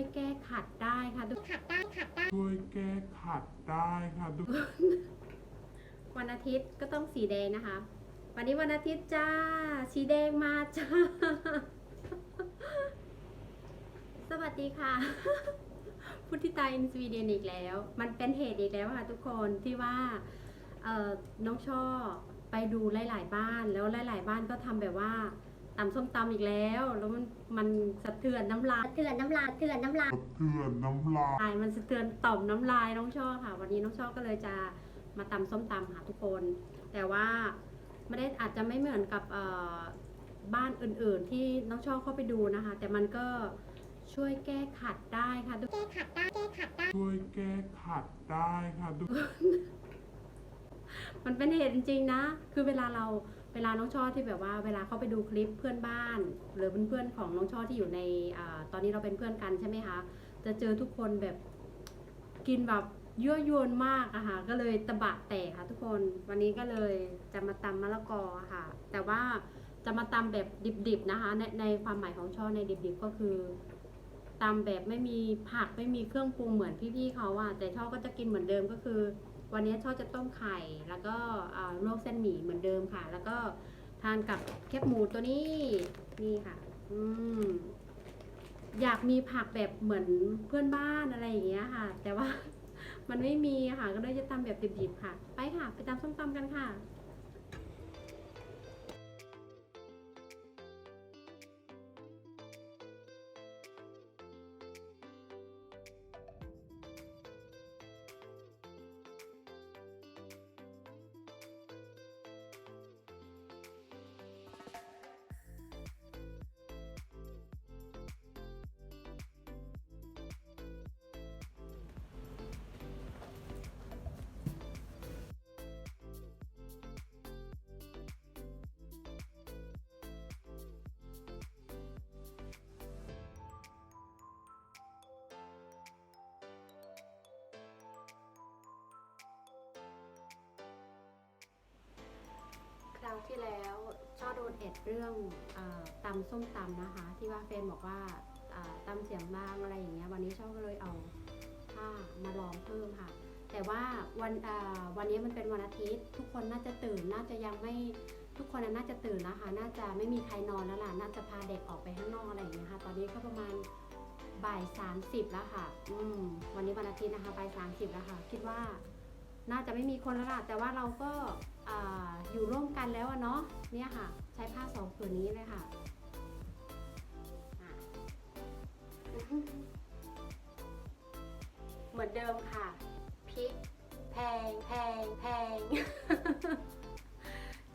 วยแก้ขัดได้ค่ะทุกขัดได้ขัดได้ช่วยแก้ขัดได้ค่ะทุกวันอาทิตย์ก็ต้องสีแดงนะคะ วันนี้วันอาทิตย์จ้า สีแดงมาจ้า สวัสดีค่ะ พุทธิตาอินสวีเดนอีกแล้ว มันเป็นเหตุอีกแล้วค่ะทุกคนที่ว่าเอ่อน้องช่อไปดูหลาย ๆ บ้านแล้วหลาย ๆ บ้านก็ทำแบบว่า ตำส้มตำอีกแล้ว แล้วมันมันสะเทือนน้ำลายเถื่อนน้ำลายเถื่อนน้ำลายกระเทือนน้ำลายลาย มันสะเทือนต่อมน้ำลายน้องช่อค่ะ วันนี้น้องช่อก็เลยจะมาตำส้มตำค่ะทุกคน แต่ว่าไม่ได้อาจจะไม่เหมือนกับเอ่อบ้านอื่นๆ ที่น้องช่อเข้าไปดูนะคะ แต่มันก็ช่วยแก้ขัดได้ค่ะทุกแก้ขัดได้แก้ขัดได้ช่วยแก้ขัดได้ค่ะทุกมันเป็นเหตุจริงๆนะ คือเวลาเรา เวลาน้องช่อที่แบบว่าเวลาเขาไปดูคลิปเพื่อนบ้าน หรือเพื่อนๆของน้องช่อที่อยู่ในอตอนนี้เราเป็นเพื่อนกันใช่ไหมคะ จะเจอทุกคนแบบกินแบบยั่วยวนมากอะค่ะก็เลยตะบะแตกค่ะ ทุกคนวันนี้ก็เลยจะมาตำมะละกอค่ะ แต่ว่าจะมาตำแบบดิบๆนะคะ ในในความหมายของช่อในดิบๆก็คือตำแบบไม่มีผักไม่มีเครื่องปรุงเหมือนพี่ๆเขาอะแต่ช่อก็จะกินเหมือนเดิมก็คือ วันนี้ชอบจะต้มไข่ แล้วก็ลวกเส้นหมี่เหมือนเดิมค่ะ แล้วก็ทานกับแคบหมูตัวนี้นี่ค่ะ อืมอยากมีผักแบบเหมือนเพื่อนบ้านอะไรอย่างเงี้ยค่ะ แต่ว่ามันไม่มีค่ะก็เลยจะทำแบบดิบๆค่ะ ไปค่ะ ไปตำส้มตำกันค่ะ ที่แล้วช่อโดนเอ็ดเรื่องอตำส้มตำนะคะ ที่ว่าเฟรนบอกว่าตำเสียงบางอะไรอย่างเงี้ยวันนี้ช่อก็เลยเอาผ้ามาลองเพิ่มค่ะ แต่ว่าวันวันนี้มันเป็นวันอาทิตย์ ทุกคนน่าจะตื่นน่าจะยังไม่ทุกคนน่าจะตื่นนะคะ น่าจะไม่มีใครนอนแล้วล่ะน่าจะพาเด็กออกไปข้างนอกอะไรอย่างเงี้ยค่ะ ตอนนี้ก็ประมาณบ่ายสามสิบแล้วค่ะ อืม วันนี้วันอาทิตย์นะคะบ่ายสามสิบแล้วค่ะ คิดว่าน่าจะไม่มีคนแล้วล่ะ แต่ว่าเราก็ อยู่ร่วมกันแล้วอะเนาะเนี่ยค่ะ ใช้ผ้าสองผืนนี้เลยค่ะเหมือนเดิมค่ะพริกแพงแพงแพง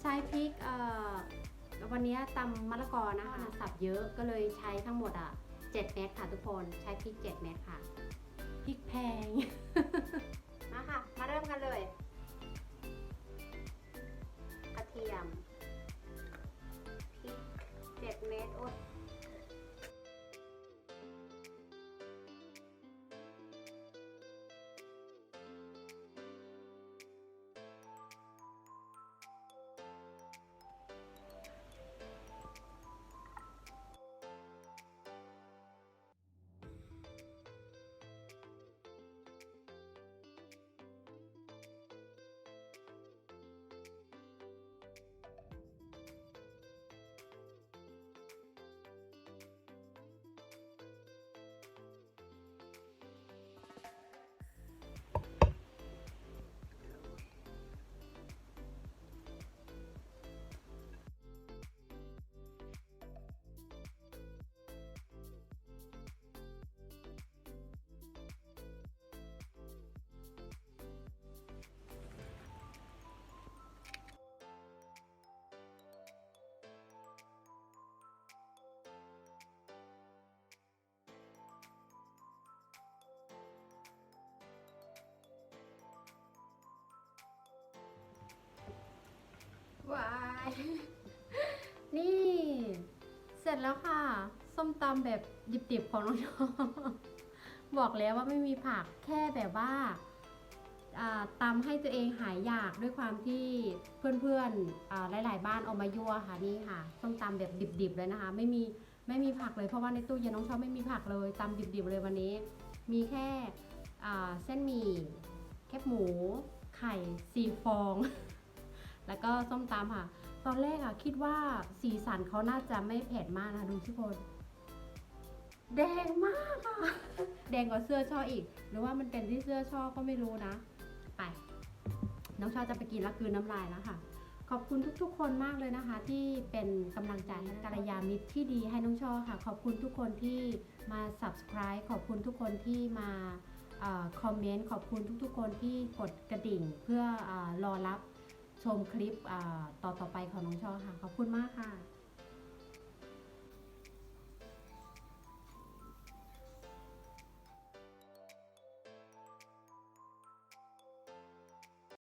ใช้พริกวันนี้ตำมะละกอนะคะสับเยอะก็เลยใช้ทั้งหมดอะ7เม็ดค่ะทุกคนใช้พริก 7 เม็ดค่ะพริกแพง นี่ เสร็จแล้วค่ะ ส้มตำแบบดิบๆของน้องบอกแล้วว่าไม่มีผักแค่แบบว่าตำให้ตัวเองหายอยากด้วยความที่เพื่อนๆหลาย ๆ บ้านเอามายั่วค่ะนี่ค่ะส้มตำแบบดิบๆเลยนะคะ ไม่มีไม่มีผักเลยเพราะว่าในตู้เย็นน้องชอบไม่มีผักเลยตำดิบๆเลยวันนี้ มีแค่เส้นหมี่แคบหมู ไข่สี่ฟอง แล้วก็ส้มตำค่ะ ตอนแรกอะคิดว่าสีสันเขาน่าจะไม่เผ็ดมากนะดูทุกคน แดงมากอะแดงกว่าเสื้อช่ออีก หรือว่ามันเป็นที่เสื้อช่อก็ไม่รู้นะ ไป น้องชอจะไปกินแล้วคืนน้ำลายแล้วค่ะ ขอบคุณทุกๆ คนมากเลยนะคะ ที่เป็นกำลังใจกัลยาณมิตรที่ดีให้น้องช่อค่ะ ขอบคุณทุกคนที่มา subscribe ขอบคุณทุกคนที่มาคอมเมนต์ขอบคุณทุกๆ คนที่กดกระดิ่งเพื่ออรอรับ ชมคลิปต่อต่อไปของน้องช่อค่ะ ขอบคุณมากค่ะ